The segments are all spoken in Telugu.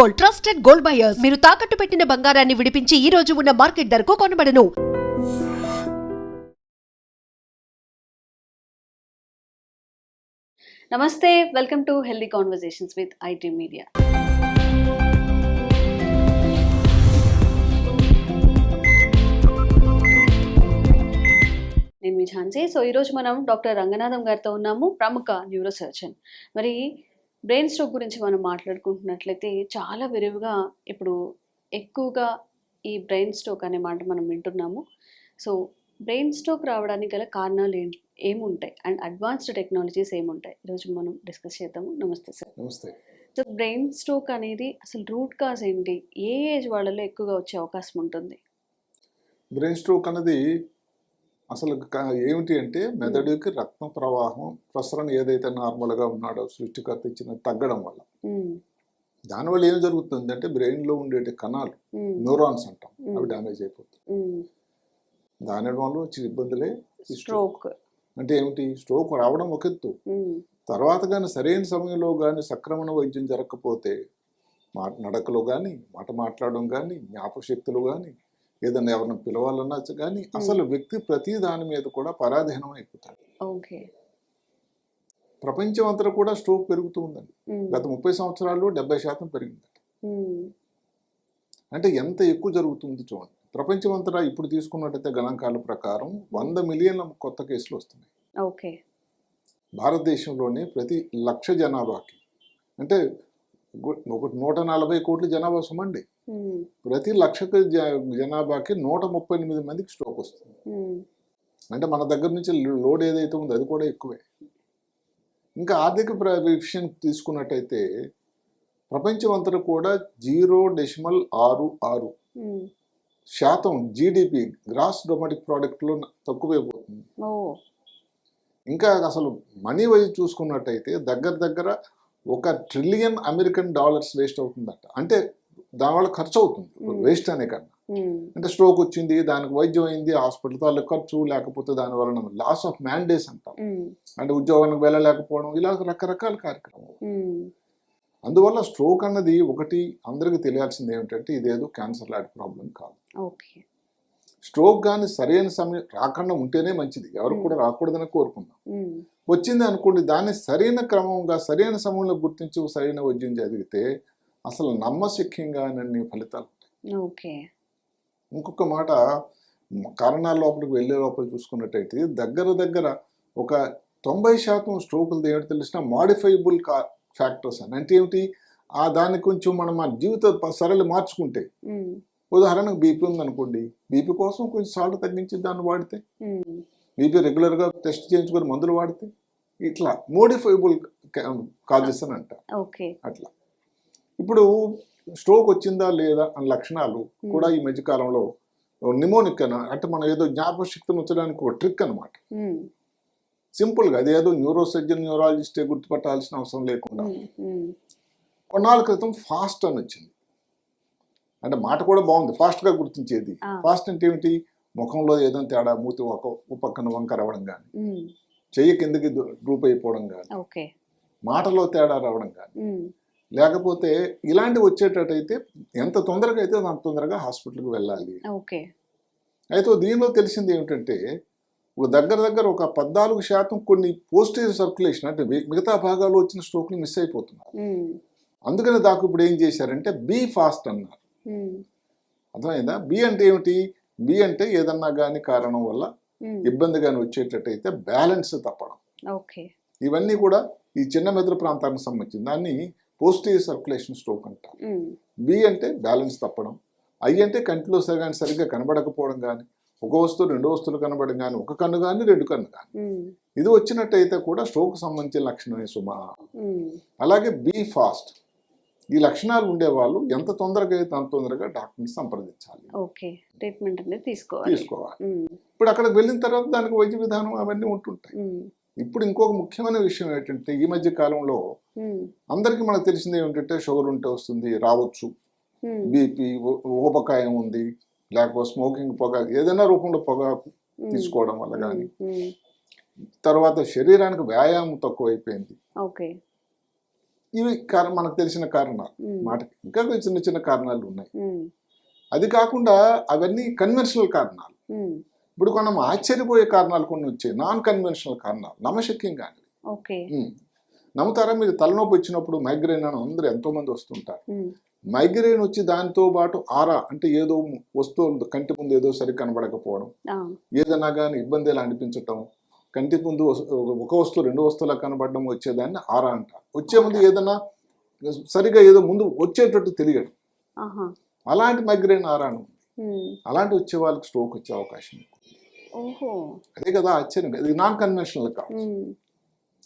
Gold trusted gold buyers. మీరు తాకట్టు పెట్టిన బంగారాన్ని విడిపించి ఈ రోజు ఉన్న మార్కెట్ ధరకు కొనబడను. నమస్తే welcome to healthy conversations with IT media నేను మీ ఝాన్సీ. సో ఈరోజు మనం డాక్టర్ రంగనాథం గారితో ఉన్నాము ప్రముఖ న్యూరో సర్జన్ మరి బ్రెయిన్ స్ట్రోక్ గురించి మనం మాట్లాడుకుంటున్నట్లయితే చాలా విరివిగా ఇప్పుడు ఎక్కువగా ఈ బ్రెయిన్ స్ట్రోక్ అనే మాట మనం వింటున్నాము. సో బ్రెయిన్ స్ట్రోక్ రావడానికి గల కారణాలు ఏంటి ఏముంటాయి? అండ్ అడ్వాన్స్డ్ టెక్నాలజీస్ ఏముంటాయి? ఈరోజు మనం డిస్కస్ చేద్దాము. నమస్తే సార్. నమస్తే. సో బ్రెయిన్ స్ట్రోక్ అనేది అసలు రూట్ కాజ్ ఏంటి? ఏ ఏజ్ వాళ్ళలో ఎక్కువగా వచ్చే అవకాశం ఉంటుంది? బ్రెయిన్ స్ట్రోక్ అన్నది అసలు ఏమిటి అంటే మెదడుకి రక్త ప్రవాహం ప్రసరణ ఏదైతే నార్మల్గా ఉన్నాడో సృష్టికర్త ఇచ్చిన తగ్గడం వల్ల. దానివల్ల ఏం జరుగుతుంది అంటే బ్రెయిన్లో ఉండే కణాలు. న్యూరాన్స్ అంటాం. అవి డ్యామేజ్ అయిపోతాయి మ్మ్. దాని వల్ల వచ్చే ఇబ్బందులే స్ట్రోక్ అంటే ఏమిటి స్ట్రోక్ రావడం ఒక ఎత్తు. తర్వాత కానీ సరైన సమయంలో కానీ సక్రమణ వైద్యం జరగకపోతే మాట నడకలో కానీ మాట మాట్లాడడం కానీ జ్ఞాపకశక్తులు కానీ ఏదైనా ఎవరిని పిలవాలన్నా కానీ అసలు వ్యక్తి ప్రతి దాని మీద కూడా పరాధీనం అయిపోతాడు. ప్రపంచం అంతా కూడా స్ట్రోక్ పెరుగుతూ ఉందండి. గత ముప్పై సంవత్సరాల్లో డెబ్బై శాతం పెరిగింది మ్మ్. అంటే ఎంత ఎక్కువ జరుగుతుంది చూడండి. ప్రపంచం అంతటా ఇప్పుడు తీసుకున్నట్టయితే గణాంకాల ప్రకారం వంద మిలియన్ల కొత్త కేసులు వస్తున్నాయి. ఓకే. భారతదేశంలోని ప్రతి లక్ష జనాభాకి. అంటే ఒక నూట నలభై కోట్ల జనాభా సుమండి. ప్రతి లక్షకు జనాభాకి నూట ముప్పై ఎనిమిది మందికి స్ట్రోక్ వస్తుంది. అంటే మన దగ్గర నుంచి లోడ్ ఏదైతే ఉందో అది కూడా ఎక్కువే. ఇంకా ఆర్థిక విషయం తీసుకున్నట్టయితే ప్రపంచం అంతటా కూడా జీరో డెసిమల్ ఆరు ఆరు. శాతం జీడిపి గ్రాస్ డొమెటిక్ ప్రోడక్ట్లో తక్కువైపోతుంది ఇంకా అసలు మనీ వైజ్ చూసుకున్నట్టయితే దగ్గర దగ్గర ఒక ట్రిలియన్ అమెరికన్ డాలర్స్ వేస్ట్ అవుతుందట. అంటే దానివల్ల ఖర్చు అవుతుంది. వేస్ట్ అనే కన్నా. అంటే స్ట్రోక్ వచ్చింది దానికి వైద్యం అయింది హాస్పిటల్ తాలూకు ఖర్చు లేకపోతే దాని వలన లాస్ ఆఫ్ మ్యాండేస్ అంటాం. అంటే ఉద్యోగానికి వెళ్ళలేకపోవడం ఇలా రకరకాల కార్యక్రమాలు. అందువల్ల స్ట్రోక్ అన్నది ఒకటి అందరికీ తెలియాల్సింది ఏమిటంటే ఇదేదో క్యాన్సర్ లాంటి ప్రాబ్లం కాదు ఓకే స్ట్రోక్ కానీ సరైన సమయం రాకుండా ఉంటేనే మంచిది ఎవరు కూడా రాకూడదని కోరుకుందాం. వచ్చింది అనుకోండి దాన్ని సరైన క్రమంగా సరైన సమయంలో గుర్తించి సరైన వైద్యం చదివితే అసలు నమ్మశక్యంగా అన్ని ఫలితాలు ఓకే. ఇంకొక మాట కారణాల లోపలికి వెళ్ళే లోపల చూసుకున్నట్టయితే దగ్గర దగ్గర ఒక తొంభై శాతం స్ట్రోకులు ఏమిటి తెలిసిన మాడిఫైబుల్ కా ఫ్యాక్టర్స్ అని. అంటే ఏమిటి? ఆ దాన్ని కొంచెం మనం మన జీవిత సరళి మార్చుకుంటే. ఉదాహరణకు బీపీ ఉందనుకోండి బీపీ కోసం కొంచెం సాల్ట్ తగ్గించి దాన్ని వాడితే. బీపీ రెగ్యులర్గా టెస్ట్ చేయించుకొని మందులు వాడితే. ఇట్లా మోడిఫైబుల్ కాజెస్ అని ఓకే. అట్లా. ఇప్పుడు స్ట్రోక్ వచ్చిందా లేదా అనే లక్షణాలు కూడా ఈ మధ్యకాలంలో నిమోనిక్ అని అంటే మనం ఏదో జ్ఞాపక శక్తిని ఉంచడానికి ఒక ట్రిక్ అనమాట. సింపుల్గా అదేదో న్యూరో సర్జన్ న్యూరాలజిస్టే గుర్తుపట్టాల్సిన అవసరం లేకుండా. కొన్నాళ్ళ క్రితం ఫాస్ట్ అని వచ్చింది అంటే మాట కూడా బాగుంది ఫాస్ట్గా గుర్తించేది. ఫాస్ట్ అంటే ఏమిటి ముఖంలో ఏదైనా తేడా మూతి ఒక పక్కన వంకర అవ్వడం కానీ. చెయ్యి కిందకి డ్రూప్ అయిపోవడం కానీ మాటలో తేడా రావడం కానీ. లేకపోతే ఇలాంటివి వచ్చేటట్టయితే ఎంత తొందరగా అయితే అంత తొందరగా హాస్పిటల్కి వెళ్ళాలి. ఓకే. అయితే దీనిలో తెలిసింది ఏమిటంటే ఒక దగ్గర దగ్గర ఒక పద్నాలుగు శాతం కొన్ని పోస్టేజ్ సర్క్యులేషన్ అంటే మిగతా భాగాల్లో వచ్చిన స్ట్రోక్లు మిస్ అయిపోతున్నారు. అందుకని దాకా ఇప్పుడు ఏం చేశారంటే బీ ఫాస్ట్ అన్నారు. అర్థమైందా? బి అంటే ఏమిటి? బి అంటే ఏదన్నా కానీ కారణం వల్ల. ఇబ్బంది కానీ వచ్చేటట్టయితే బ్యాలెన్స్ తప్పడం. ఓకే. ఇవన్నీ కూడా ఈ చిన్న మెదడు ప్రాంతానికి సంబంధించి దాన్ని పోస్టేజ్ సర్క్యులేషన్ స్ట్రోక్ అంటారు మ్మ్. బి అంటే బ్యాలెన్స్ తప్పడం ఐ అంటే కంటిలో సరిగా సరిగ్గా కనబడకపోవడం కానీ ఒక వస్తువు రెండు వస్తువులు కనబడడం కానీ ఒక కన్ను కానీ రెండు కన్ను కానీ. ఇది వచ్చినట్టయితే కూడా స్ట్రోక్ సంబంధించిన లక్షణమే సుమా. అలాగే బీ ఫాస్ట్ ఈ లక్షణాలు ఉండేవాళ్ళు ఎంత తొందరగా అయితే అంత తొందరగా డాక్టర్ని సంప్రదించాలి ఓకే ట్రీట్మెంట్ అనేది తీసుకోవాలి తీసుకోవాలి. ఇప్పుడు అక్కడికి వెళ్ళిన తర్వాత దానికి వైద్య విధానం అవన్నీ ఉంటుంటాయి. ఇప్పుడు ఇంకొక ముఖ్యమైన విషయం ఏంటంటే ఈ మధ్య కాలంలో. అందరికీ మనకు తెలిసింది ఏమిటంటే షుగర్ ఉంటే వస్తుంది రావచ్చు. బీపీ ఊబకాయం ఉంది లేకపోతే స్మోకింగ్ పొగ ఏదైనా రూపంలో పొగ. తీసుకోవడం వల్ల కానీ. తర్వాత శరీరానికి వ్యాయామం తక్కువైపోయింది. ఓకే. ఇవి కారణం మనకు తెలిసిన కారణాలు. మాటకి ఇంకా చిన్న చిన్న కారణాలు ఉన్నాయి. అది కాకుండా అవన్నీ కన్వెన్షనల్ కారణాలు. ఇప్పుడు మనం ఆశ్చర్యపోయే కారణాలు కొన్ని వచ్చాయి. నాన్ కన్వెన్షనల్ కారణాలు. నమ్మశక్యం కానీ ఓకే. నమ్ముతారా మీరు తలనొప్పి వచ్చినప్పుడు మైగ్రేన్ అని అందరూ ఎంతో మంది వస్తుంటారు మైగ్రేన్ వచ్చి దానితో పాటు ఆరా అంటే ఏదో వస్తువు కంటి ముందు ఏదో సరి కనబడకపోవడం. ఏదైనా కానీ ఇబ్బంది ఎలా అనిపించటం. కంటి ముందు ఒక వస్తువు రెండు వస్తువులా కనబడడం వచ్చేదాన్ని ఆరా అంటారు. వచ్చే ముందు ఏదైనా సరిగా ఏదో ముందు వచ్చేటట్టు తెలియడం. అలాంటి మైగ్రేన్ ఆరాను. అలాంటి వచ్చే వాళ్ళకి స్ట్రోక్ వచ్చే అవకాశం ఉంది. అదే కదా ఆశ్చర్యం ఇది నాన్ కన్వెన్షనల్ కాదు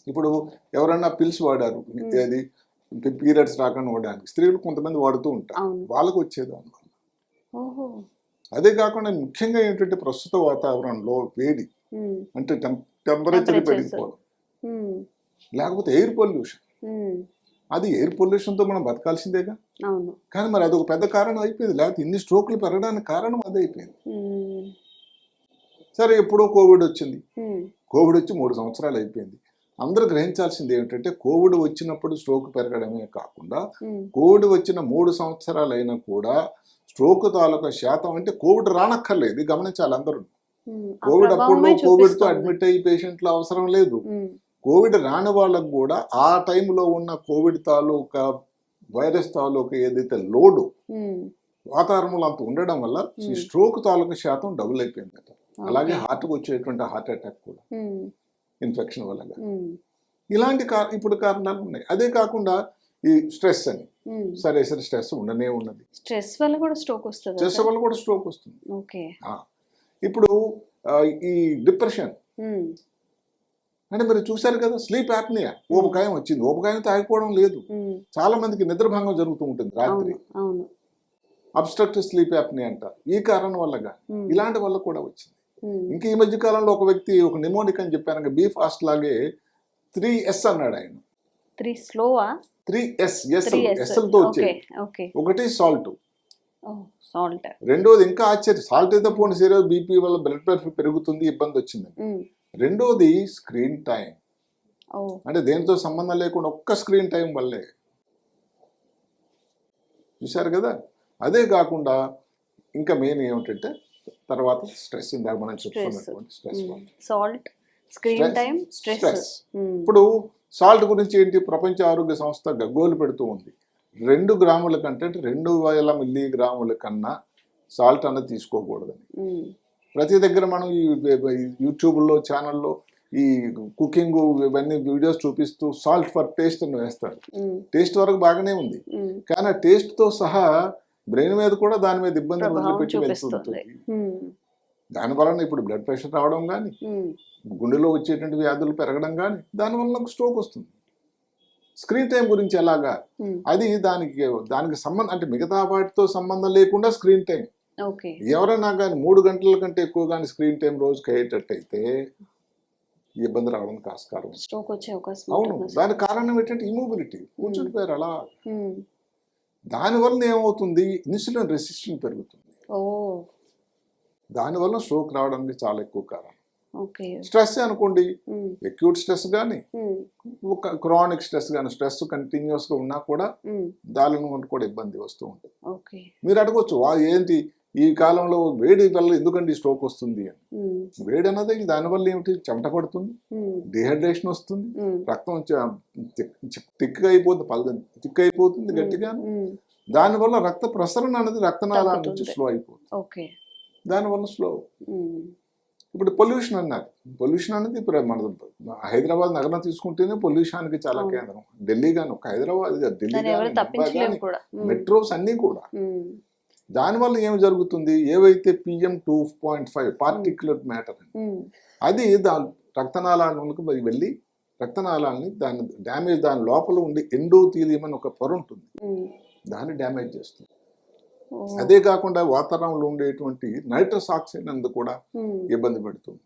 ఇప్పుడు ఎవరన్నా పిల్స్ వాడారు అది పీరియడ్స్ రాకుండా వాడడానికి. స్త్రీలు కొంతమంది వాడుతూ ఉంటారు. వాళ్ళకు వచ్చేది అనుకోండి ఓహో. అదే కాకుండా ముఖ్యంగా ఏంటంటే ప్రస్తుత వాతావరణంలో వేడి అంటే టెంపరేచర్. పెరిగిపోవడం. లేకపోతే ఎయిర్ పొల్యూషన్ అది ఎయిర్ పొల్యూషన్తో మనం బతకాల్సిందేగా? కానీ మరి అదొక పెద్ద కారణం అయిపోయింది. లేకపోతే ఇన్ని స్ట్రోక్లు పెరగడానికి కారణం అదే అయిపోయింది సరే ఎప్పుడో కోవిడ్ వచ్చింది. కోవిడ్ వచ్చి మూడు సంవత్సరాలు అయిపోయింది. అందరూ గ్రహించాల్సింది ఏమిటంటే కోవిడ్ వచ్చినప్పుడు స్ట్రోక్ పెరగడమే కాకుండా కోవిడ్ వచ్చిన మూడు సంవత్సరాలు అయినా కూడా స్ట్రోక్ తాలూకా శాతం అంటే కోవిడ్ రానక్కర్లేదు గమనించాలి అందరూ. కోవిడ్ అప్పుడు కోవిడ్తో. అడ్మిట్ అయ్యి పేషెంట్లు అవసరం లేదు. కోవిడ్ రాని వాళ్ళకు కూడా ఆ టైంలో ఉన్న కోవిడ్ తాలూకా వైరస్ తాలూకా ఏదైతే లోడు వాతావరణంలో అంత ఉండడం వల్ల ఈ Hmm. స్ట్రోక్ తాలూకా శాతం డబుల్ అయిపోయిందట అలాగే. హార్ట్కి వచ్చేటువంటి హార్ట్ అటాక్ కూడా. ఇన్ఫెక్షన్ వల్ల కానీ. ఉమ్, ఇలాంటి ఇప్పుడు కారణాలు ఉన్నాయి. అదే కాకుండా ఈ స్ట్రెస్ అని. సరే సరే స్ట్రెస్ ఉండనే ఉన్నది. స్ట్రెస్ వల్ల కూడా స్ట్రోక్ వస్తుంది స్ట్రెస్ వల్ల కూడా స్ట్రోక్ వస్తుంది. ఓకే. ఇప్పుడు ఈ డిప్రెషన్ అంటే మీరు చూశారు కదా స్లీప్ యాప్నియా ఊబకాయం వచ్చింది. ఊబకాయం తాగిపోవడం లేదు. చాలా మందికి నిద్రభంగం జరుగుతూ ఉంటుంది రాత్రి. అబ్స్ట్రక్టివ్ స్లీప్ యాప్ని అంటారు. ఈ కారణం వల్లగా. ఉమ్, ఇలాంటి వల్ల కూడా వచ్చింది. ఉమ్, ఇంకా ఈ మధ్య కాలంలో ఒక వ్యక్తి ఒక నిమోనిక్ అని చెప్పాను బీ ఫాస్ట్ లాగే త్రీ ఎస్ అన్నాడు ఆయన. త్రీ స్లోవా? త్రీ ఎస్ ఎస్ ఎస్ఎల్తో వచ్చేది. ఒకటి సాల్ట్. సాల్ట్. రెండోది ఇంకా ఆశ్చర్యం. సాల్ట్ అయితే పోనీ సరే బీపీ వల్ల బ్లడ్ ప్రెషర్ పెరుగుతుంది ఇబ్బంది వచ్చింది రెండోది స్క్రీన్ టైం. అంటే దేనితో సంబంధం లేకుండా ఒక్క స్క్రీన్ టైం వల్లే. చూశారు కదా? అదే కాకుండా ఇంకా మెయిన్ ఏమిటంటే తర్వాత స్ట్రెస్ ఇందాక మనం చెప్పుకున్నటువంటి stress salt screen Stress. Time stress ఇప్పుడు సాల్ట్ గురించి ఏంటి? ప్రపంచ ఆరోగ్య సంస్థ గగ్గోలు పెడుతూ ఉంది. రెండు గ్రాముల కంటే రెండు వేల మిల్లీ గ్రాముల కన్నా సాల్ట్ అన్నది తీసుకోకూడదని. ప్రతి దగ్గర మనం ఈ ఈ యూట్యూబ్లో ఛానల్లో ఈ కుకింగ్ ఇవన్నీ వీడియోస్ చూపిస్తూ సాల్ట్ ఫర్ టేస్ట్ అని వేస్తారు. టేస్ట్ వరకు బాగానే ఉంది. కానీ ఆ టేస్ట్తో సహా బ్రెయిన్ మీద కూడా దాని మీద ఇబ్బంది వదిలిపెట్టి. వెళ్తుంటుంది దాని వలన ఇప్పుడు బ్లడ్ ప్రెషర్ రావడం కానీ గుండెలో వచ్చేటువంటి వ్యాధులు పెరగడం కానీ దానివల్ల నాకు స్ట్రోక్ వస్తుంది. స్క్రీన్ టైం గురించి ఎలాగా? అది దానికి దానికి సంబంధం అంటే మిగతా వాటితో సంబంధం లేకుండా స్క్రీన్ టైం. ఓకే. ఎవరైనా కానీ మూడు గంటల కంటే ఎక్కువ కానీ స్క్రీన్ టైం రోజుకి అయ్యేటట్టయితే ఈ ఇబ్బంది రావడానికి ఆస్కారం ఉంది. స్ట్రోక్ వచ్చే అవకాశం అవును. దానికి కారణం ఏంటంటే ఇమోబిలిటీ కూర్చుండిపోయారు అలా. దానివల్ల ఏమవుతుంది? ఇన్సులిన్ రెసిస్టెన్స్ పెరుగుతుంది. దానివల్ల స్ట్రోక్ రావడానికి చాలా ఎక్కువ కారణం. స్ట్రెస్ అనుకోండి. ఉమ్, ఎక్యూట్ స్ట్రెస్ కానీ క్రానిక్ స్ట్రెస్ కానీ స్ట్రెస్ కంటిన్యూస్గా ఉన్నా కూడా దాని కూడా ఇబ్బంది వస్తూ ఉంటుంది. ఓకే. మీరు అడగొచ్చు వా ఏంటి? ఈ కాలంలో వేడి వల్ల ఎందుకండి స్ట్రోక్ వస్తుంది అని? వేడి అన్నది దానివల్ల ఏమిటి? చెమట పడుతుంది డిహైడ్రేషన్ వస్తుంది రక్తం తిక్కుగా అయిపోతుంది పల తిక్కు అయిపోతుంది గట్టిగా. దానివల్ల రక్త ప్రసరణ అనేది రక్తనాళాల నుంచి. స్లో అయిపోతుంది. దానివల్ల స్లో. ఇప్పుడు పొల్యూషన్ అన్నారు. పొల్యూషన్ అనేది ఇప్పుడు మన హైదరాబాద్ నగరం తీసుకుంటేనే పొల్యూషన్కి చాలా. కేంద్రం. ఢిల్లీ కానీ ఒక హైదరాబాద్ ఢిల్లీ కానీ మెట్రోస్ అన్నీ కూడా. దానివల్ల ఏమి జరుగుతుంది? ఏవైతే PM two point five particular matter అది దాని రక్తనాళాలకు మరి వెళ్ళి రక్తనాళాలని దాని డ్యామేజ్ దాని లోపల ఉండి ఎండోథీలియం అని ఒక పొర ఉంటుంది. దాన్ని డ్యామేజ్ చేస్తుంది. అదే కాకుండా వాతావరణంలో ఉండేటువంటి నైట్రస్ ఆక్సైడ్ అందు కూడా ఇబ్బంది పెడుతుంది.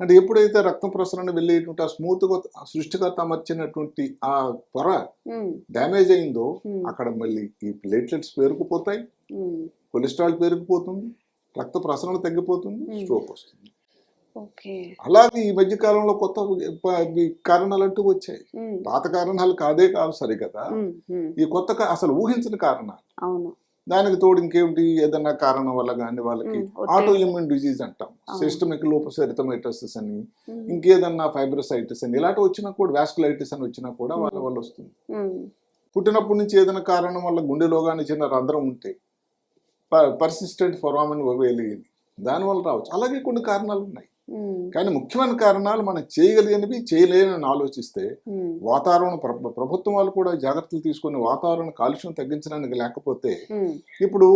అంటే ఎప్పుడైతే రక్తం ప్రసరణ వెళ్ళేటువంటి ఆ స్మూత్గా సృష్టికర్త అమర్చినటువంటి ఆ పొర డ్యామేజ్ అయిందో అక్కడ మళ్ళీ ఈ ప్లేట్లెట్స్ పేరుకుపోతాయి. కొలెస్ట్రాల్ పెరిగిపోతుంది రక్త ప్రసరణ తగ్గిపోతుంది. స్ట్రోక్ వస్తుంది. అలాగే ఈ మధ్య కాలంలో కొత్త కారణాలు అంటూ వచ్చాయి. పాత కారణాలు కాదే కాదు సరికదా ఉమ్, ఉమ్, ఈ కొత్త అసలు ఊహించిన కారణాలు. అవును. దానికి తోడు ఇంకేమిటి? ఏదన్నా కారణం వల్ల కానీ వాళ్ళకి. ఆటో ఇమ్యూన్ డిజీజ్ అంటాం. సిస్టమిక్ లోపస్ ఎరిథమైటసిస్ అని ఇంకేదన్నా ఫైబ్రోసైటిస్ అని ఇలాంటి వచ్చినా కూడా వాస్కులైటిస్ అని వచ్చినా కూడా వాళ్ళ వల్ల వస్తుంది. పుట్టినప్పటి నుంచి ఏదైనా కారణం వల్ల గుండెలో కానీ చిన్న రంధ్రం ఉంటే పర్సిస్టెంట్ ఫొరామన్ వేలిగింది దానివల్ల రావచ్చు. అలాగే కొన్ని కారణాలు ఉన్నాయి కానీ ముఖ్యమైన కారణాలు మనం చేయగలిగినవి చేయలేనని ఆలోచిస్తే వాతావరణ ప్ర- ప్రభుత్వం వాళ్ళు కూడా జాగ్రత్తలు తీసుకొని వాతావరణ కాలుష్యం తగ్గించడానికి లేకపోతే ఇప్పుడు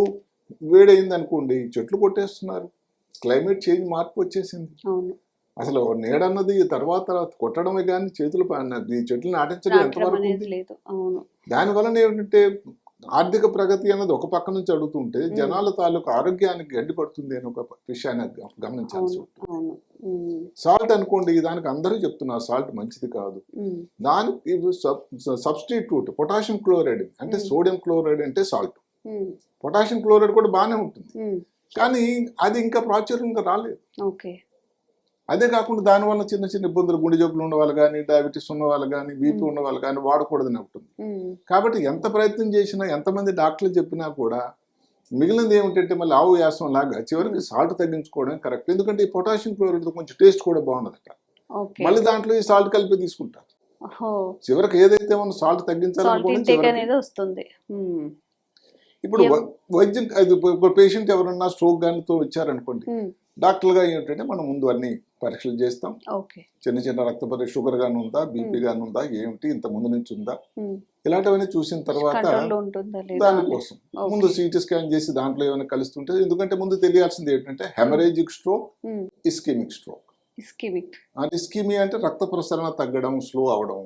వేడైంది అనుకోండి చెట్లు కొట్టేస్తున్నారు. క్లైమేట్ చేంజ్ మార్పు వచ్చేసింది. అసలు నీడన్నది తర్వాత కొట్టడమే కానీ చేతులు చెట్లు నాటించడం ఎంతవరకు అనేది ఉంది? ఆర్థిక ప్రగతి అన్నది ఒక పక్క నుంచి అడుగుతుంటే. జనాల తాలూకు ఆరోగ్యానికి గడ్డిపడుతుంది అని ఒక విషయాన్ని గమనించాల్సి ఉంటుంది సాల్ట్ అనుకోండి దానికి అందరూ చెప్తున్నారు సాల్ట్ మంచిది కాదు. దానికి సబ్స్టిట్యూట్ పొటాషియం క్లోరైడ్ అంటే. సోడియం క్లోరైడ్ అంటే సాల్ట్. పొటాషియం క్లోరైడ్ కూడా బాగానే ఉంటుంది. కానీ అది ఇంకా ప్రాచుర్యంగా రాలేదు. అదే కాకుండా దానివల్ల చిన్న చిన్న ఇబ్బందులు గుండె జబ్బులు ఉన్న వాళ్ళు కానీ డయాబెటీస్ ఉన్న వాళ్ళు కానీ బీపీ. ఉన్న వాళ్ళు కానీ వాడకూడదని ఉమ్, కాబట్టి ఎంత ప్రయత్నం చేసినా ఎంతమంది డాక్టర్లు చెప్పినా కూడా మిగిలినది ఏమిటంటే మళ్ళీ ఆవు యాసం లాగా చివరికి సాల్ట్ తగ్గించుకోవడం కరెక్ట్. ఎందుకంటే ఈ పొటాషియం క్లోరైడ్ కొంచెం టేస్ట్ కూడా బాగుండదట. మళ్ళీ దాంట్లో ఈ సాల్ట్ కలిపి తీసుకుంటారు. చివరికి ఏదైతే మనం సాల్ట్ ఉమ్, ఇప్పుడు వైద్యం పేషెంట్ ఎవరన్నా స్ట్రోక్ గానితో వచ్చారనుకోండి డాక్టర్గా ఏంటంటే మనం ముందు అన్ని పరీక్షలు చేస్తాం. చిన్న చిన్న రక్త పరీక్ష షుగర్ గాని ఉందా బీపీ గాని ఉందా ఏమిటి ఇంత ముందు నుంచి ఉందా? ఇలాంటివన్నీ చూసిన తర్వాత. దానికోసం. ముందు సిటీ స్కాన్ చేసి దాంట్లో ఏమైనా కలుస్తుంటే ఎందుకంటే ముందు తెలియాల్సింది ఏంటంటే haemorrhagic stroke ischaemic stroke. Ischaemia అంటే రక్త ప్రసరణ తగ్గడం స్లో అవడం.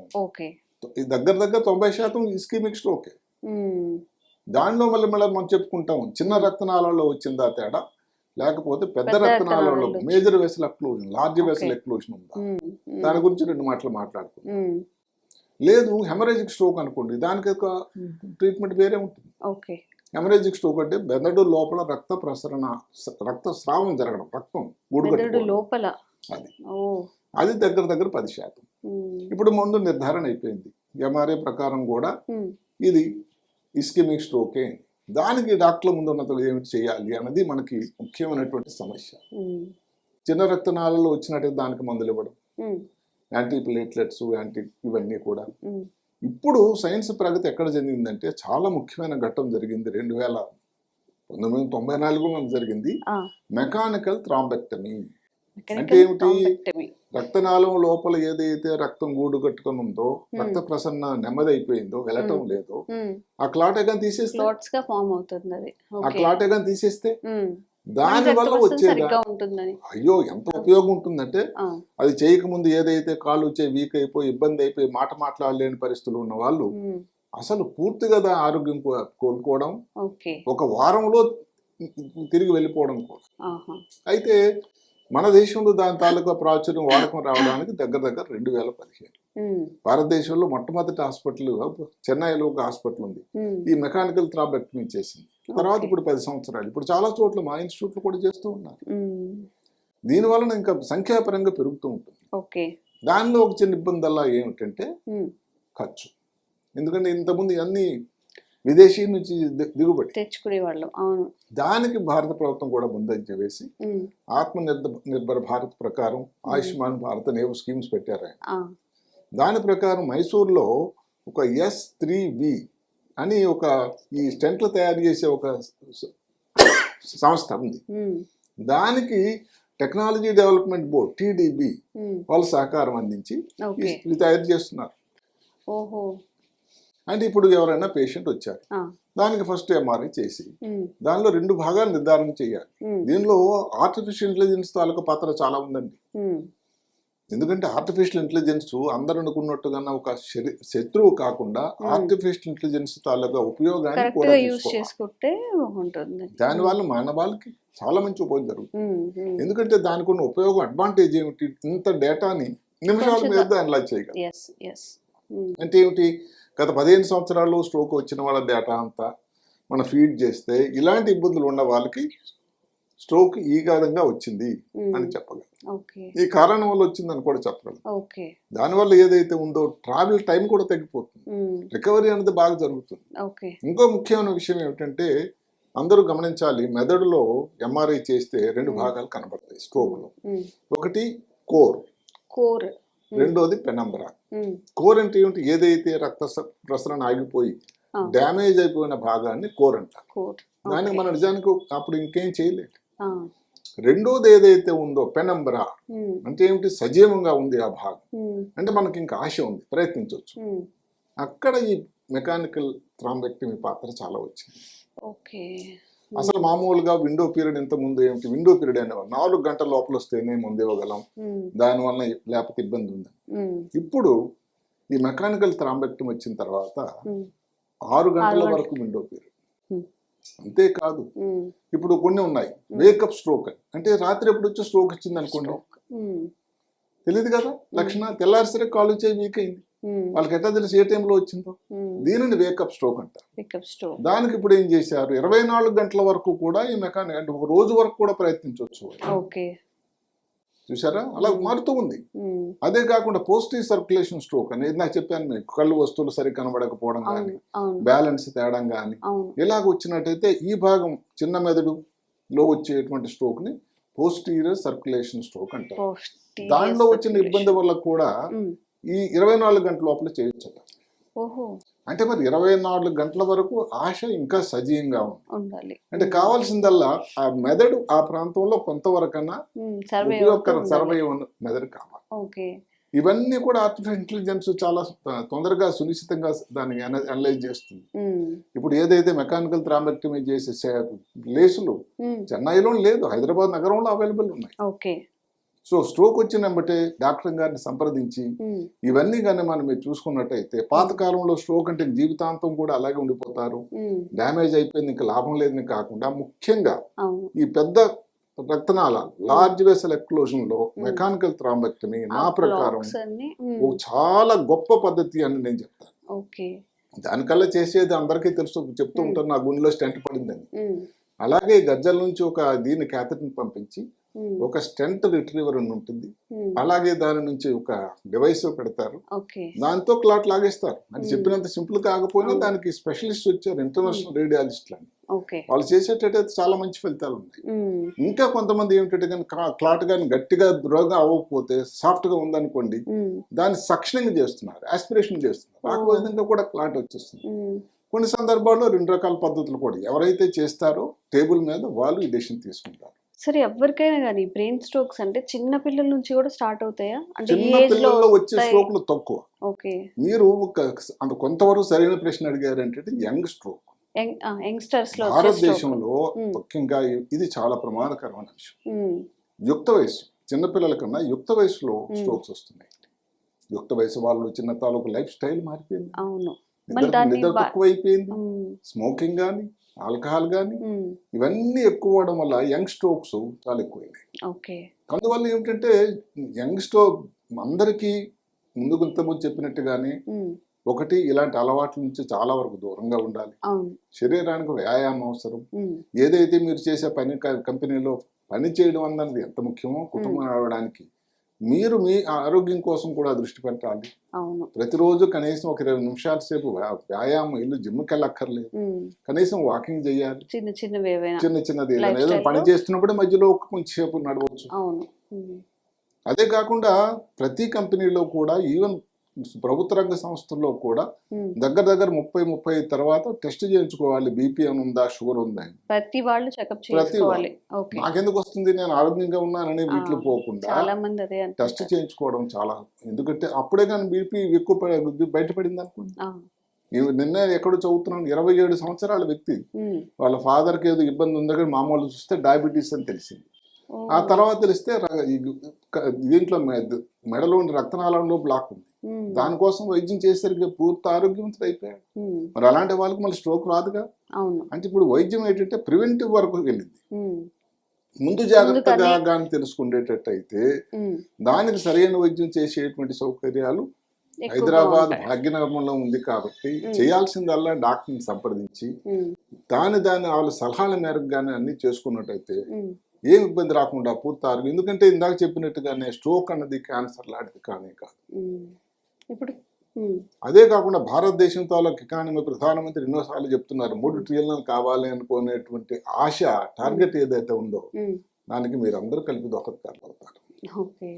దగ్గర దగ్గర తొంభై శాతం ఇస్కెమిక్ స్ట్రోకే. దానిలో మళ్ళీ మళ్ళీ మనం చెప్పుకుంటాం చిన్న రక్తనాళాల్లో వచ్చిందా తేడా? లేకపోతే పెద్ద రక్తనాళాల్లో major vessel occlusion large. Vessel occlusion ఉందా? దాని గురించి రెండు మాటలు మాట్లాడుకుందాం. లేదు హెమరేజిక్ స్ట్రోక్ అనుకోండి దానికి ఒక ట్రీట్మెంట్ వేరే ఉంటుంది. హెమరేజిక్ స్ట్రోక్ అంటే మెదడు లోపల రక్త ప్రసరణ రక్త స్రావం జరగడం రక్తం. లోపల. అది. అది దగ్గర దగ్గర పది శాతం. ఇప్పుడు ముందు నిర్ధారణ అయిపోయింది. ఎంఆర్ఐ ప్రకారం కూడా ఇది ఇస్కెమిక్ స్ట్రోకే దానికి డాక్టర్ల ముందు ఉన్నతలు ఏమిటి చేయాలి అన్నది మనకి ముఖ్యమైనటువంటి సమస్య. చిన్న రక్తనాళాల్లో వచ్చినట్టు దానికి మందులు ఇవ్వడం. యాంటీ ప్లేట్లెట్స్ యాంటీ ఇవన్నీ కూడా. ఇప్పుడు సైన్స్ ప్రగతి ఎక్కడ చెందిందంటే చాలా ముఖ్యమైన ఘట్టం జరిగింది. రెండు వేల పంతొమ్మిది వందల తొంభై నాలుగు జరిగింది. Mechanical thrombectomy. అంటే ఏమిటి? రక్తనాళం లోపల ఏదైతే రక్తం గూడు కట్టుకొని ఉందో రక్త ప్రసరణ నెమ్మది అయిపోయిందో వెళ్ళటం. లేదో ఆ క్లాటేగా తీసేస్తే? Clots గా ఫామ్ అవుతుంది అది. ఆ ఓకే. క్లాటేగా తీసేస్తే? దాని వల్ల వచ్చేదా? అయ్యో ఎంత ఉపయోగం ఉంటుందంటే అది చేయకముందు ఏదైతే కాళ్ళు వచ్చే వీక్ అయిపోయి ఇబ్బంది అయిపోయి మాట మాట్లాడలేని పరిస్థితులు ఉన్న వాళ్ళు అసలు పూర్తిగా ఆరోగ్యం కోలుకోవడం ఒక వారంలో తిరిగి వెళ్ళిపోవడం కూడా అయితే మన దేశంలో దాని తాలూకా ప్రాచుర్యం వాడకం రావడానికి దగ్గర దగ్గర రెండు వేల పదిహేను. భారతదేశంలో మొట్టమొదటి హాస్పిటల్ చెన్నైలో ఒక హాస్పిటల్ ఉంది. ఈ మెకానికల్ థ్రాంబెక్టమీ చేసింది. తర్వాత. ఇప్పుడు పది సంవత్సరాలు. ఇప్పుడు చాలా చోట్ల మా ఇన్స్టిట్యూట్లు కూడా చేస్తూ ఉన్నారు. ఉమ్, దీని వలన ఇంకా సంఖ్యాపరంగా పెరుగుతూ ఉంటుంది. దానిలో ఒక చిన్న ఇబ్బంది అలా ఏమిటంటే ఖర్చు. ఎందుకంటే ఇంతకుముందు అన్ని విదేశీ నుంచి దిగుబడి. తెచ్చుకునేవాళ్ళు. అవును. దానికి భారత ప్రభుత్వం కూడా వేసి ఉమ్, ఆత్మ నిర్భ నిర్భర భారత్ ప్రకారం ఆయుష్మాన్ భారత్ అనేవి స్కీమ్స్ పెట్టారు ఆయన. దాని ప్రకారం మైసూర్లో ఒక ఎస్ త్రీ వి అని ఒక ఈ స్టెంట్లు తయారు చేసే ఒక సంస్థ ఉంది. దానికి టెక్నాలజీ డెవలప్మెంట్ బోర్డ్ టీడీబీ వాళ్ళు సహకారం అందించి తయారు చేస్తున్నారు. ఓహో. అంటే ఇప్పుడు ఎవరైనా పేషెంట్ వచ్చారు. దానికి ఫస్ట్ ఎంఆర్ఐ చేసి దానిలో రెండు భాగాలు నిర్ధారణ చేయాలి. దీనిలో ఆర్టిఫిషియల్ ఇంటెలిజెన్స్ తాలూకా పాత్ర చాలా ఉందండి. ఎందుకంటే ఆర్టిఫిషియల్ ఇంటెలిజెన్స్ అందరు అనుకున్నట్టుగా ఒక శత్రువు కాకుండా. ఆర్టిఫిషియల్ ఇంటెలిజెన్స్ తాలూకా ఉపయోగాన్ని కూడా చేసుకుంటే ఉంటుంది దానివల్ల మానవాళికి చాలా మంచి ఉపయోగం జరుగుతుంది. ఎందుకంటే దానికి ఉన్న ఉపయోగం అడ్వాంటేజ్ ఏమిటి? ఇంత డేటాని నిమిషాల మీద అనలైజ్ చేయగలం. అంటే ఏమిటి? గత పదిహేను సంవత్సరాల్లో స్ట్రోక్ వచ్చిన వాళ్ళ డేటా అంతా మనం ఫీడ్ చేస్తే ఇలాంటి ఇబ్బందులు ఉన్న వాళ్ళకి స్ట్రోక్ ఈ కారణంగా వచ్చింది అని చెప్పగలం. ఈ కారణం వల్ల వచ్చిందని కూడా చెప్పగలం. దానివల్ల ఏదైతే ఉందో ట్రావెల్ టైం కూడా తగ్గిపోతుంది. రికవరీ అనేది బాగా జరుగుతుంది. ఇంకో ముఖ్యమైన విషయం ఏమిటంటే అందరూ గమనించాలి మెదడులో ఎంఆర్ఐ చేస్తే రెండు. భాగాలు కనబడతాయి స్ట్రోక్లో. ఉమ్, ఒకటి కోర్. కోర్. రెండోది పెనంబరా. కోర్ అంటే ఏమిటి? ఏదైతే రక్త ప్రసరణ ఆగిపోయి. డ్యామేజ్ అయిపోయిన భాగాన్ని కోర్. కోర్ దానికి. మన నిజానికి అప్పుడు ఇంకేం చేయలేదు. రెండోది ఏదైతే ఉందో పెనంబరా అంటే ఏమిటి? సజీవంగా ఉంది ఆ భాగం. అంటే మనకి ఇంకా ఆశ ఉంది. ప్రయత్నించవచ్చు. అక్కడ ఈ మెకానికల్ థ్రాంబెక్టమీ పాత్ర చాలా వచ్చింది. ఓకే. అసలు మామూలుగా విండో పీరియడ్ ఇంత ముందు ఏమిటి? విండో పీరియడ్ అనేవారు నాలుగు గంటల లోపల వస్తేనే ముందు ఇవ్వగలం ఉమ్, దానివల్ల లేకపోతే ఇబ్బంది ఉంది. ఇప్పుడు ఈ మెకానికల్ థ్రాంబెక్టమీ వచ్చిన తర్వాత ఆరు గంటల. వరకు విండో పీరియడ్. అంతేకాదు ఇప్పుడు కొన్ని ఉన్నాయి. వేకప్ స్ట్రోక్ అంటే రాత్రి ఎప్పుడు వచ్చి స్ట్రోక్ వచ్చింది అనుకోండి తెలియదు కదా? లక్షణాలు. తెల్లారిసరే కాలు చేయి వీక్ అయింది. వాళ్ళకి ఎట్లా తెలిసి? ఏ టైంలో వచ్చిందో? ఉమ్, దీనిని వేకప్ స్ట్రోక్ అంటారు. దానికి ఇప్పుడు ఏం చేశారు? ఇరవై నాలుగు గంటల వరకు కూడా ఈ మెకానిక్ అంటే ఒక రోజు వరకు కూడా ప్రయత్నించవచ్చు చూసారా అలా మారుతూ ఉంది. అదే కాకుండా పోస్టివ్ సర్క్యులేషన్ స్ట్రోక్ అనేది నాకు చెప్పాను మీకు కళ్ళు వస్తువులు సరిగ్గా కనబడకపోవడం కానీ బ్యాలెన్స్ తేడం కానీ ఇలాగ వచ్చినట్టయితే ఈ భాగం చిన్న మెదడులో వచ్చేటువంటి స్ట్రోక్ని పోస్టీరియర్ సర్క్యులేషన్ స్ట్రోక్ అంటారు. దాంట్లో వచ్చిన. ఇబ్బంది వల్ల కూడా ఈ ఇరవై నాలుగు గంటల లోపల చేయొచ్చట. అంటే మరి ఇరవై నాలుగు గంటల వరకు ఆశ ఇంకా సజీవంగా ఉండాలి. అంటే కావాల్సిందల్లా ఆ మెదడు ఆ ప్రాంతంలో కొంతవరకన్నా సర్వే ఉపయోగకరం సర్వే ఉన్న మెదడు కావాలి. ఇవన్నీ కూడా ఆర్టిఫిషియల్ ఇంటెలిజెన్స్ చాలా తొందరగా సునిశ్చితంగా దాన్ని అనలైజ్ చేస్తుంది. ఇప్పుడు ఏదైతే మెకానికల్ థ్రాంబెక్టమీ చేసే లేసులు చెన్నైలో లేదు హైదరాబాద్ నగరంలో అవైలబుల్ ఉన్నాయి. సో స్ట్రోక్ వచ్చిన బట్టే డాక్టర్ గారిని సంప్రదించి ఇవన్నీ కానీ మనం మీరు చూసుకున్నట్టయితే పాతకాలంలో స్ట్రోక్ అంటే జీవితాంతం కూడా అలాగే ఉండిపోతారు. డ్యామేజ్ అయిపోయింది ఇంకా లాభం లేదని కాకుండా ముఖ్యంగా ఈ పెద్ద రక్తనాళ లార్జ్ వెసల్ ఎక్లోజన్లో మెకానికల్ థ్రాంబెక్టమీ నా ప్రకారం చాలా గొప్ప పద్ధతి అని నేను చెప్తాను. దానికల్లా చేసేది అందరికీ తెలుసు చెప్తూ ఉంటారు నా గుండెలో స్టెంట్ పడిందని. అలాగే గజ్జల నుంచి ఒక దీని క్యాథెటర్ని పంపించి ఒక స్టెంట్ రిట్రీవర్ అని ఉంటుంది. ఉమ్, అలాగే దాని నుంచి ఒక డివైస్ పెడతారు. దాంతో క్లాట్ లాగేస్తారు. అని Hmm. చెప్పినంత సింపుల్ కాకపోయినా. దానికి స్పెషలిస్ట్ వచ్చారు ఇంటర్నేషనల్ రేడియాలజిస్ట్లు అని. వాళ్ళు చేసేటట్టయితే చాలా మంచి ఫలితాలు ఉన్నాయి. ఇంకా కొంతమంది ఏమిటంటే కానీ క్లాట్ కానీ గట్టిగా ద్రోగా అవ్వకపోతే సాఫ్ట్గా ఉందనుకోండి దాన్ని సక్షనింగ్ చేస్తున్నారు ఆస్పిరేషన్ చేస్తున్నారు. ఆ. విధంగా కూడా క్లాట్ వచ్చేస్తుంది. కొన్ని సందర్భాల్లో రెండు రకాల పద్ధతులు కూడా ఎవరైతే చేస్తారో టేబుల్ మీద వాళ్ళు ఈ డెసిషన్ తీసుకుంటారు. సరే ఎవరికైనా కానీ బ్రెయిన్ స్ట్రోక్స్ అంటే చిన్న పిల్లల నుంచి కూడా స్టార్ట్ అవుతాయా? అంటే చిన్న పిల్లల్లో వచ్చే? స్ట్రోక్లు తక్కువ. ఓకే. మీరు అంత కొంతవరకు సరైన ప్రశ్న అడిగారంటే యంగ్ స్ట్రోక్. యంగ్స్టర్స్లో. భారతదేశంలో. ముఖ్యంగా ఇది చాలా ప్రమాదకరమైన విషయం. యుక్త వయసు చిన్నపిల్లల కన్నా యుక్త వయసులో. స్ట్రోక్స్ వస్తున్నాయి. యుక్త వయసు వాళ్ళు చిన్న తాలూకు లైఫ్ స్టైల్ మారిపోయింది. అవును. నిద్ర తక్కువైపోయింది. ఉమ్, స్మోకింగ్ కానీ ఆల్కహాల్ కానీ ఇవన్నీ ఎక్కువ అవడం వల్ల యంగ్ స్ట్రోక్స్ చాలా ఎక్కువైనాయి. అందువల్ల ఏమిటంటే యంగ్ స్ట్రోక్ అందరికీ ముందుకు ఇంతకుముందు చెప్పినట్టుగానే ఒకటి ఇలాంటి అలవాట్ల నుంచి చాలా వరకు దూరంగా ఉండాలి. శరీరానికి వ్యాయామం అవసరం. ఏదైతే మీరు చేసే పని కంపెనీలో పని చేయడం అన్నది ఎంత ముఖ్యమో కుటుంబం నడవడానికి మీరు మీ ఆరోగ్యం కోసం కూడా దృష్టి పెట్టాలి. ప్రతిరోజు కనీసం ఒక ఇరవై నిమిషాల సేపు వ్యా- వ్యాయామం ఇల్లు జిమ్కి వెళ్ళక్కర్లేదు కనీసం వాకింగ్ చేయాలి. చిన్న చిన్నవి ఏవైనా చిన్న చిన్నది ఏదైనా పని? చేస్తున్నప్పుడు మధ్యలో కొంచెం సేపు నడవచ్చు. అదే కాకుండా ప్రతి కంపెనీలో కూడా ఈవెన్ ప్రభుత్వ రంగ సంస్థల్లో కూడా. దగ్గర దగ్గర ముప్పై ముప్పై తర్వాత టెస్ట్ చేయించుకోవాలి. బీపీ అని ఉందా షుగర్ ఉందా ప్రతి వాళ్ళు చెకప్ ప్రతి చేసుకోవాలి నాకెందుకు వస్తుంది? నేను ఆరోగ్యంగా ఉన్నానని వీటిలో పోకుండా టెస్ట్ చేయించుకోవడం చాలా ఎందుకంటే అప్పుడే కానీ బీపీ ఎక్కువ బయటపడింది అనుకోండి. నిన్న ఎక్కడో చదువుతున్నాను ఇరవై ఏడు సంవత్సరాల వ్యక్తి వాళ్ళ ఫాదర్కి ఏదో ఇబ్బంది ఉంది కానీ మామూలు చూస్తే డయాబెటీస్ అని తెలిసింది. ఆ తర్వాత తెలిస్తే క- దీంట్లో మె- మెడలోని రక్తనాళంలో బ్లాక్ ఉంది. దానికోసం వైద్యం చేసరికి పూర్తి ఆరోగ్యవంతుడు అయిపోయాడు. మరి అలాంటి వాళ్ళకి మళ్ళీ స్ట్రోక్ రాదుగా? అంటే ఇప్పుడు వైద్యం ఏంటంటే ప్రివెంటివ్ వరకు వెళ్ళింది. ముందు జాగ్రత్తగా కానీ తెలుసుకునేటట్టయితే ఉమ్, దానికి సరైన వైద్యం చేసేటువంటి సౌకర్యాలు హైదరాబాద్. భాగ్యనగరంలో ఉంది కాబట్టి. చేయాల్సిందల్లా డాక్టర్ని సంప్రదించి దాని దాని వాళ్ళ సలహాల మేరకు కానీ అన్ని చేసుకున్నట్టయితే ఏం ఇబ్బంది రాకుండా పూర్తి ఆరోగ్యం. ఎందుకంటే ఇందాక చెప్పినట్టుగానే స్ట్రోక్ అన్నది క్యాన్సర్ లాంటిది కానీ కాదు. ఇప్పుడు? అదే కాకుండా భారతదేశం తాలూకు ఎకానమీ ప్రధానమంత్రి ఎన్నోసార్లు చెప్తున్నారు మూడు ట్రిలియన్ కావాలి అనుకునేటువంటి ఆశ టార్గెట్ ఏదైతే ఉందో. దానికి మీరు అందరూ కలిపి దోహదకారులు అవుతారు ఓకే.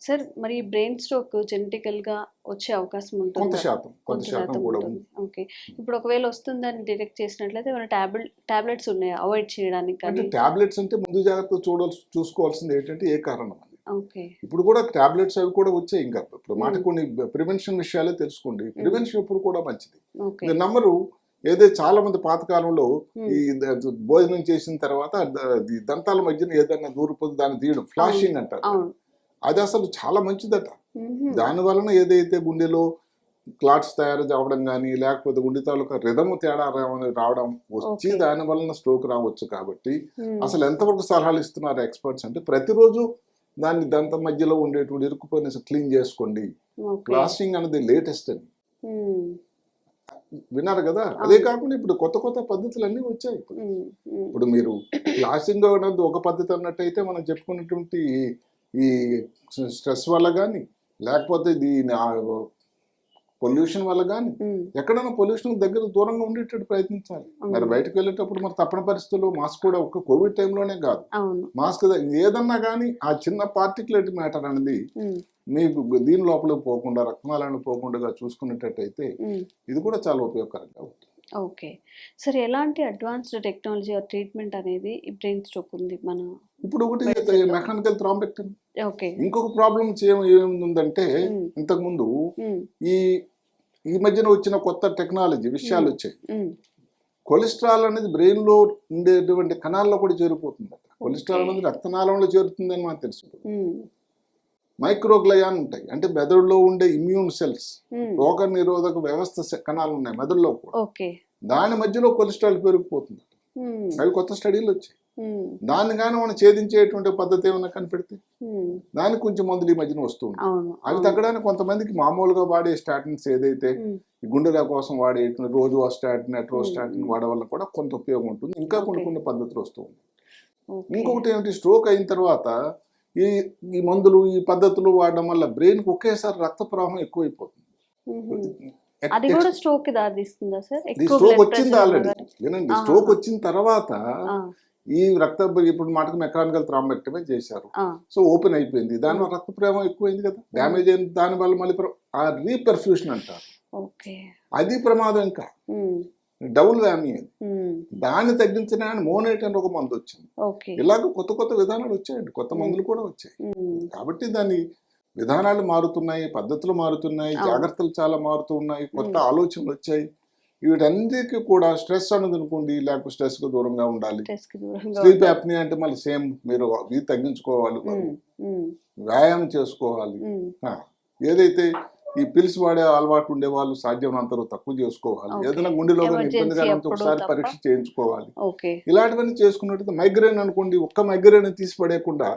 సార్ మరి బ్రెయిన్ స్ట్రోక్ జెనెటికల్గా వచ్చే అవకాశం కొంత ఉంటుంది శాతం కొంత శాతం కూడా ఉంది. ఓకే. ఇప్పుడు ఒకవేళ వస్తుందని డిటెక్ట్ చేసినట్లయితే ఏమైనా టాబ్లెట్ టాబ్లెట్స్ ఉన్నాయా? అవాయిడ్ చేయడానికి అంటే టాబ్లెట్స్ అంటే ముందు జాగ్రత్త చూడాల్సి చూసుకోవాల్సింది ఏంటంటే ఏ కారణం? ఇప్పుడు కూడా టాబ్లెట్స్ అవి కూడా వచ్చాయి ఇంకా. ఇప్పుడు మాట. కొన్ని ప్రివెన్షన్ విషయాలే తెలుసుకోండి. ప్రివెన్షన్ ఎప్పుడు కూడా మంచిది. నమ్మరు. ఏదైతే చాలా మంది పాతకాలంలో. ఈ భోజనం చేసిన తర్వాత దంతాల మధ్యన ఏదైనా దూరిపోతే దాన్ని తీయడం ఫ్లాషింగ్ అంటారు అది అసలు చాలా మంచిదట. దాని వలన ఏదైతే గుండెలో క్లాట్స్ తయారు అవడం కానీ లేకపోతే గుండె తాలూకా రిధము తేడా రావడం రావడం వచ్చి. దాని వలన స్ట్రోక్ రావచ్చు కాబట్టి. అసలు ఎంతవరకు సలహాలు ఇస్తున్నారు ఎక్స్పర్ట్స్ అంటే ప్రతిరోజు దాన్ని దంత మధ్యలో ఉండేటువంటి ఇరుక్కుపోయిన క్లీన్ చేసుకోండి. ఫ్లాషింగ్ అనేది లేటెస్ట్ అని. విన్నారు కదా? అదే కాకుండా ఇప్పుడు కొత్త కొత్త పద్ధతులు అన్నీ వచ్చాయి ఇప్పుడు. ఇప్పుడు మీరు ఫ్లాషింగ్ అనేది ఒక పద్ధతి అన్నట్టయితే మనం చెప్పుకున్నటువంటి ఈ- ఈ స్ట్రెస్ వల్ల కానీ లేకపోతే దీని పొల్యూషన్ వల్ల కానీ. ఎక్కడైనా పొల్యూషన్ దగ్గర దూరంగా ఉండేటట్టు ప్రయత్నించాలి. మరి బయటకు వెళ్ళేటప్పుడు మరి తప్పని పరిస్థితుల్లో మాస్క్ కూడా ఒక కోవిడ్ టైంలోనే కాదు మాస్క్ ఏదన్నా కానీ ఆ చిన్న పార్టికులేట్ మ్యాటర్ అనేది. మీకు దీని లోపలికి పోకుండా రక్తనాళాలను పోకుండా చూసుకునేటట్టయితే. ఇది కూడా చాలా ఉపయోగకరంగా ఉంటుంది ఓకే సరే ఎలాంటి అడ్వాన్స్డ్ టెక్నాలజీ ఆర్ ట్రీట్మెంట్ అనేది బ్రెయిన్ స్ట్రోక్ ఉంది మన ఇప్పుడు ఒకటి మెకానికల్ థ్రాంబెక్టమీ ఓకే ఇంకొక ప్రాబ్లం ఏముందంటే. ఇంతకుముందు. ఈ ఈ మధ్యన వచ్చిన కొత్త టెక్నాలజీ విషయాలు వచ్చాయి. కొలెస్ట్రాల్ అనేది బ్రెయిన్లో ఉండేటువంటి కణాల్లో కూడా చేరిపోతుందట కొలెస్ట్రాల్. అనేది రక్తనాళంలో చేరుతుందని మనకు తెలుసు మ్మ్. మైక్రోగ్లయాన్ ఉంటాయి అంటే మెదడులో ఉండే ఇమ్యూన్ సెల్స్ మ్మ్. రోగ నిరోధక వ్యవస్థ కణాలు ఉన్నాయి మెదడులో కూడా దాని మధ్యలో కొలెస్ట్రాల్ పెరిగిపోతుంది మ్మ్. అవి కొత్త స్టడీలు వచ్చాయి మ్మ్. దాన్ని కానీ మనం ఛేదించేటువంటి పద్ధతి ఏమైనా కనిపెడితే. దానికి కొంచెం మందులు ఈ మధ్యన వస్తుంది అవి. తగ్గడానికి కొంతమందికి మామూలుగా వాడే స్టాటిన్స్ ఏదైతే గుండెల కోసం వాడే రోజు స్టాటిన్ అట్రో స్టాటిన్. వాడడం వల్ల కూడా కొంత ఉపయోగం ఉంటుంది ఇంకా కొన్ని. కొన్ని పద్ధతులు వస్తూ ఉన్నాయి. ఇంకొకటి ఏమిటి స్ట్రోక్ అయిన తర్వాత ఈ ఈ మందులు ఈ పద్ధతులు వాడడం వల్ల బ్రెయిన్కి ఒకేసారి రక్త ప్రవాహం ఎక్కువైపోతుంది. మ్మ్. అది కూడా స్ట్రోక్కి దారితీస్తుందా సార్? వచ్చింది ఆల్రెడీ. స్ట్రోక్ వచ్చిన తర్వాత ఈ రక్త ఇప్పుడు మాటకు మెకానికల్ థ్రాంబెక్టమీ చేశారు. సో ఓపెన్ అయిపోయింది. దానివల్ల రక్త ప్రవాహం ఎక్కువైంది కదా. డ్యామేజ్ అయిన దాని వల్ల మళ్ళీ ఆ రీపర్ఫ్యూషన్ అంటారు. అది ప్రమాదం ఇంకా. డబుల్ మ్మ్. దాన్ని తగ్గించడానికి మోనేట్ అని ఒక మందు వచ్చింది ఇలాగ కొత్త కొత్త విధానాలు వచ్చాయండి కొత్త మందులు కూడా వచ్చాయి. కాబట్టి దాని విధానాలు మారుతున్నాయి పద్ధతులు మారుతున్నాయి. జాగ్రత్తలు చాలా మారుతూ ఉన్నాయి కొత్త. ఆలోచనలు వచ్చాయి వీటన్నిటికీ కూడా స్ట్రెస్ అన్నది అనుకోండి లేకపోతే స్ట్రెస్కు దూరంగా ఉండాలి స్లీప్. యాప్ని అంటే మళ్ళీ సేమ్ మీరు ఇది తగ్గించుకోవాలి. వ్యాయామం చేసుకోవాలి ఏదైతే ఈ పిల్స్ వాడే అలవాటు ఉండే వాళ్ళు సాధ్యమైనంత వరకు తక్కువ చేసుకోవాలి. ఏదైనా గుండెలో ఇబ్బందిగా ఒకసారి. పరీక్ష చేయించుకోవాలి ఇలాంటివన్నీ చేసుకున్నట్టు మైగ్రేన్ అనుకోండి ఒక్క మైగ్రేన్ తీసి పడేయకుండా.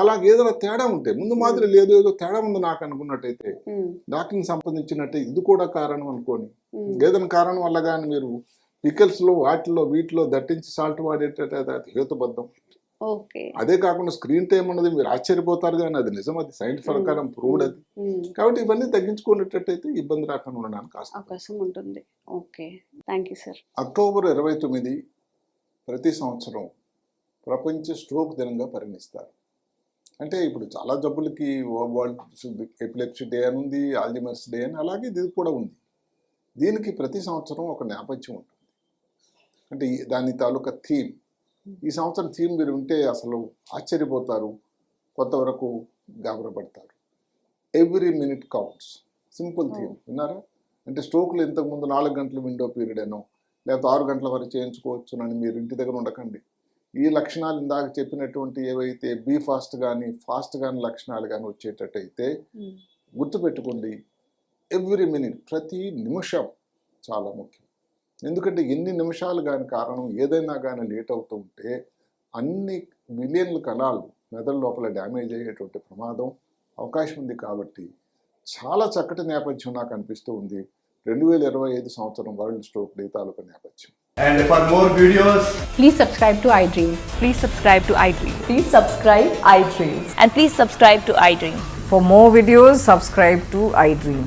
అలాగే ఏదైనా తేడా ఉంటే ముందు మాదిరి లేదు ఏదో తేడా ఉంది నాకు అనుకున్నట్టయితే మ్మ్. డాక్టర్ని సంప్రదించినట్టే ఇది కూడా కారణం అనుకోని. ఏదైనా కారణం వల్ల కానీ మీరు పికల్స్లో వాటిలో వీటిలో దట్టించి సాల్ట్ వాడేటట్టు అది హేతుబద్ధం అదే కాకుండా స్క్రీన్ టైం అన్నది మీరు ఆశ్చర్యపోతారు కానీ అది నిజం అది సైన్స్ ప్రకారం ప్రూవ్డ్ అది. కాబట్టి ఇవన్నీ తగ్గించుకునేటట్టయితే ఇబ్బంది రాకుండా ఉండడానికి అవకాశం ఉంటుంది. Okay. Thank you sir. October ఇరవై తొమ్మిది ప్రతి సంవత్సరం ప్రపంచ స్ట్రోక్ దినంగా పరిగణిస్తారు. అంటే ఇప్పుడు చాలా జబ్బులకి వరల్డ్ ఎపిలెప్సీ డే అని ఉంది ఆల్జిమర్స్ డే అని అలాగే ఇది కూడా ఉంది. దీనికి ప్రతి సంవత్సరం ఒక నేపథ్యం ఉంటుంది. అంటే దాని తాలూకా థీమ్ ఈ సంవత్సరం థీమ్ మీరు ఉంటే అసలు ఆశ్చర్యపోతారు కొంతవరకు గాబరపడతారు. Every minute counts simple theme విన్నారా? అంటే స్ట్రోక్లు ఇంతకుముందు నాలుగు గంటల విండో పీరియడ్ అనో లేకపోతే ఆరు గంటల వరకు చేయించుకోవచ్చు అని మీరు ఇంటి దగ్గర ఉండకండి. ఈ లక్షణాలు ఇందాక చెప్పినటువంటి ఏవైతే బీ ఫాస్ట్ కానీ ఫాస్ట్ కానీ లక్షణాలు కానీ వచ్చేటట్టయితే మ్మ్. గుర్తుపెట్టుకోండి ఎవ్రీ మినిట్ ప్రతి నిమిషం చాలా ముఖ్యం. ఎందుకంటే ఎన్ని నిమిషాలు కాని కారణం ఏదైనా కానీ లేట్ అవుతూ ఉంటే అన్ని మిలియన్ల కణాలు మెదడు లోపల డ్యామేజ్ అయ్యేటువంటి ప్రమాదం అవకాశం ఉంది కాబట్టి చాలా చక్కటి నేపథ్యం నాకు అనిపిస్తూ ఉంది. రెండు వేల ఇరవై ఐదు సంవత్సరం వరల్డ్ స్ట్రోక్ ప్లే తాలూకా నేపథ్యం. And for more videos please subscribe to I dream please subscribe to I dream please subscribe I dream and please subscribe to I dream for more videos subscribe to I dream